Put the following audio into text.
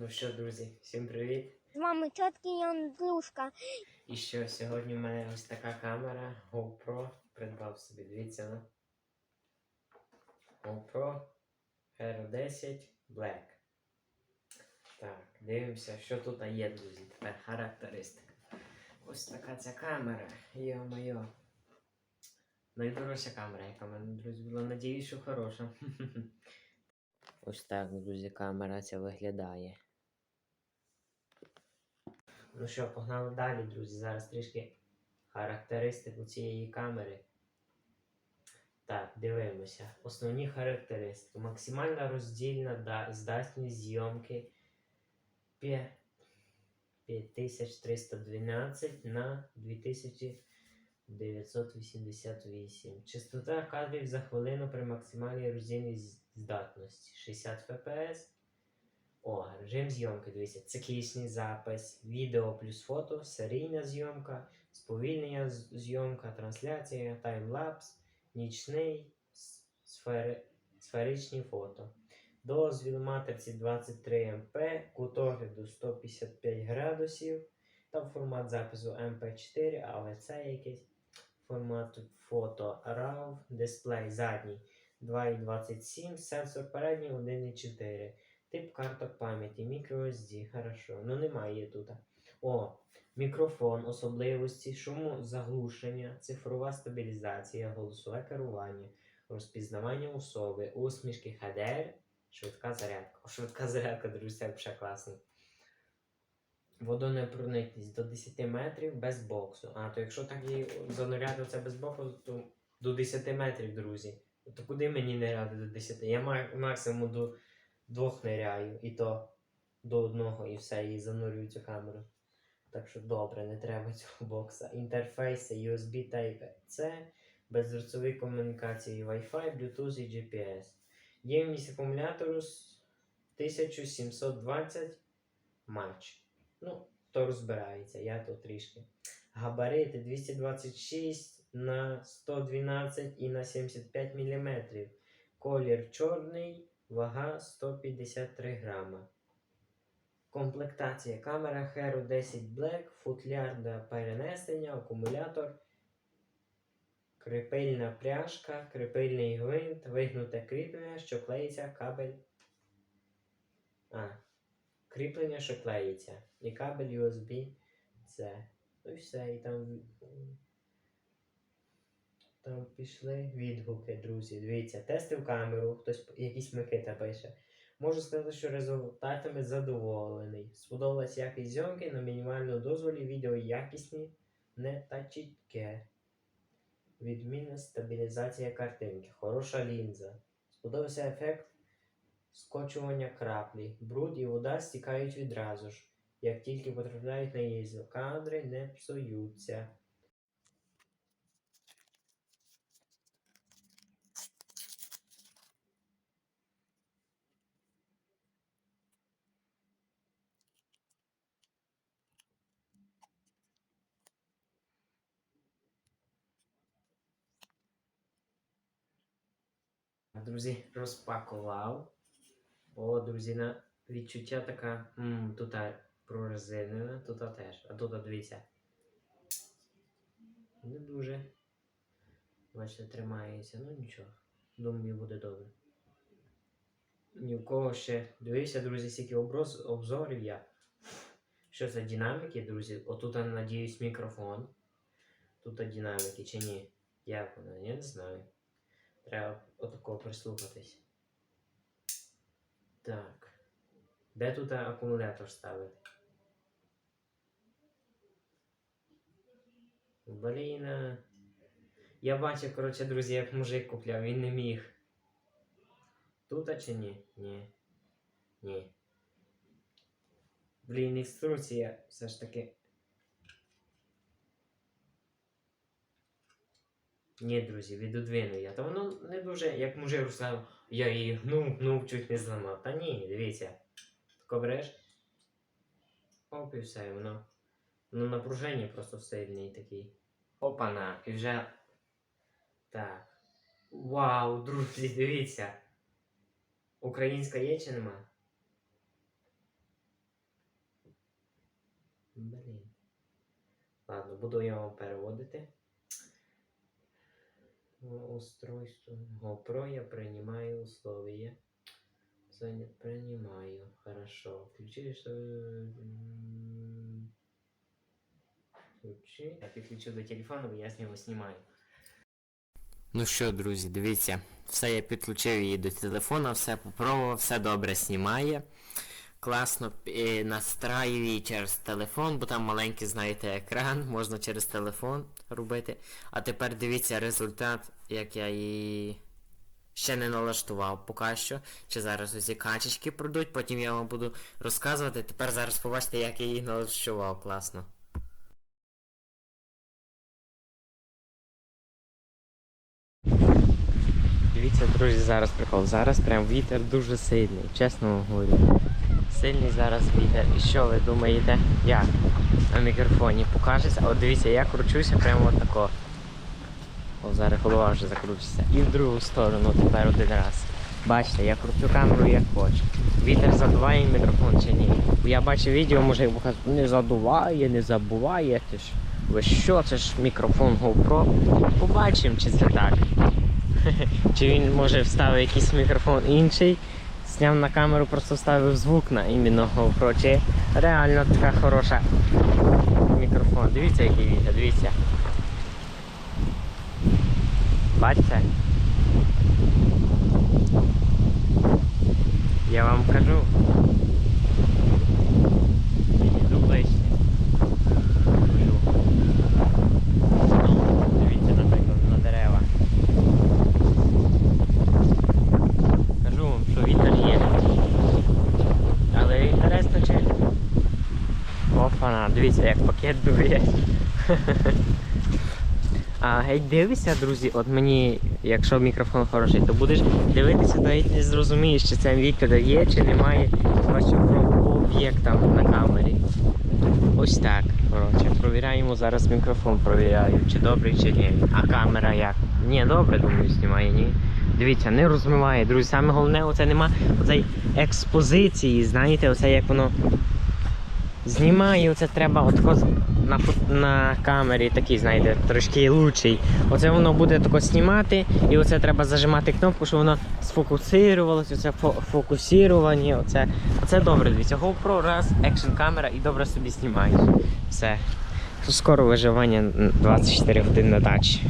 Ну що, друзі, всім привіт! З вами тітки і Андрюшка. І що, сьогодні в мене ось така камера GoPro. Придбав собі, дивіться на. GoPro Hero 10 Black. Так, дивимося, що тут є, друзі. Тепер характеристика. Ось така ця камера. Йо-моє. Найдорожча камера, яка в мене, друзі, була. Надіюсь, що хороша. Ось так, друзі, камера ця виглядає. Ну що, погнали далі, друзі. Зараз трішки характеристику цієї камери. Так, дивимося. Основні характеристики. Максимальна роздільна здатність зйомки 5312 на 2988. Частота кадрів за хвилину при максимальній роздільній здатності 60 фпс. О, режим зйомки, дивіться, циклічний запис, відео плюс фото, серійна зйомка, сповільнення зйомка, трансляція, таймлапс, нічний, сфери, сферичні фото. Дозвіл матриці 23 МП, кут огляду 155 градусів та формат запису MP4, але це якийсь формат фото RAW, дисплей задній 2,27, сенсор передній 1,4. Тип карток пам'яті, microSD, хорошо. Ну немає тут. О, мікрофон, особливості, шуму заглушення, цифрова стабілізація, голосове керування, розпізнавання особи, усмішки HDR, швидка зарядка. Швидка зарядка, друзі, це взагалі класно. Водонепроникність до 10 метрів без боксу. А, то якщо так і зануряти без боксу, то до 10 метрів, друзі. То куди мені ниряти до 10? Я максимум до двох ниряю, і то до одного, і все, і занурюю цю камеру. Так що добре, не треба цього бокса. Інтерфейси USB Type-C, бездротові комунікації Wi-Fi, Bluetooth і GPS. Ємність акумулятору 1720 матч. Ну, хто розбирається, я то трішки. Габарити 226 на 112 і на 75 мм. Колір чорний, вага 153 грама. Комплектація камера Hero 10 Black, футляр для перенесення, акумулятор, крепильна пряжка, крепильний гвинт, вигнуте кріплення, що клеїться кабель. А, кріплення, що клеїться. І кабель USB C. Ну і все, і там. Там пішли відгуки, друзі. Дивіться, тестив камеру, хтось якісь Микита пише. Можу сказати, що результатами задоволений. Сподобалась якість зйомки на мінімальному дозволі, відео якісні, не та чітке. Відмінна стабілізація картинки, хороша лінза. Сподобався ефект скочування краплі. Бруд і вода стікають відразу ж. Як тільки потрапляють на її кадри, не псуються. Друзі, розпакував. О, друзі, на відчуття така. М, тут прорезинена, тут теж. А тут дивіться. Не дуже. Бачите, тримається. Ну нічого. Думаю, буде добре. Ні в кого ще. Дивіться, друзі, скільки оброз, обзорів я. Що це динаміки, друзі? Отут, надіюсь, мікрофон. Тут динаміки чи ні? Як воно? Я не знаю. Треба отако прислухатись. Так. Де тут акумулятор ставити? Блін. Я бачив, коротше, друзі, як мужик купляв, він не міг. Тут а чи ні? Ні. Ні. Блін, інструкція все ж таки. Ні, друзі, відодвину я. Та воно не дуже, як мужик розказав, я її гнув, гнув, чуть не зламав. Та ні, дивіться. Тако береш. Оп, і все, воно. Ну, напруження просто сильний такий. Опана, і вже. Так. Вау, друзі, дивіться. Українська є чи нема? Блін. Ладно, буду я вам переводити. О, Устройство. GoPro я принимаю условия. Принимаю. Хорошо. Включи, что... Включи. Я підключу до телефону, я з нього знімаю. Ну що, друзі, дивіться, все я підключив її до телефона, все попробував, все добре знімає. Класно е, настраю її через телефон, бо там маленький, знаєте, екран, можна через телефон робити. А тепер дивіться результат, як я її ще не налаштував поки що. Чи зараз усі качечки пройдуть, потім я вам буду розказувати. Тепер зараз побачите, як я її налаштував класно. Дивіться, друзі, зараз прикол. Зараз прям вітер дуже сильний, чесно вам говорю. Сильний зараз вітер. І що ви думаєте? Як? На мікрофоні покажеться. От дивіться, я кручуся прямо от тако. О, зараз голова вже закручиться. І в другу сторону тепер один раз. Бачите, я кручу камеру як хочу. Вітер задуває мікрофон чи ні. Я бачив відео, може як показує, не задуває, не забуває. Ти ж. Ви що, це ж мікрофон GoPro. Побачимо, чи це так. Чи він може вставив якийсь мікрофон інший, зняв на камеру, просто вставив звук на іменно GoPro. Чи реально така хороша мікрофон. Дивіться, який вітер, дивіться. Бачите? Я вам кажу. Іду ближче. Кажу. Ну, Дивіться, наприклад, на дерева. Кажу вам, що вітер є. Але інтересно чи. Опана, дивіться, як пакет дує. А геть дивися, друзі, от мені, якщо мікрофон хороший, то будеш дивитися, геть не зрозумієш, чи це вітер є, чи немає бачу об'єкта на камері. Ось так. Коротше, провіряємо зараз мікрофон, провіряю, чи добрий, чи ні. А камера як? Ні, добре, думаю, знімає, ні. Дивіться, не розмиває, друзі. Саме головне, оце нема оцей експозиції, знаєте, оце як воно знімає, оце треба отако на, на камері такий, знаєте, трошки лучший. Оце воно буде тако знімати, і оце треба зажимати кнопку, щоб воно сфокусувалося, оце фо- фокусування, оце, оце добре, дивіться. GoPro раз, екшн камера і добре собі знімаєш. Все. Скоро виживання м, 24 години на дачі.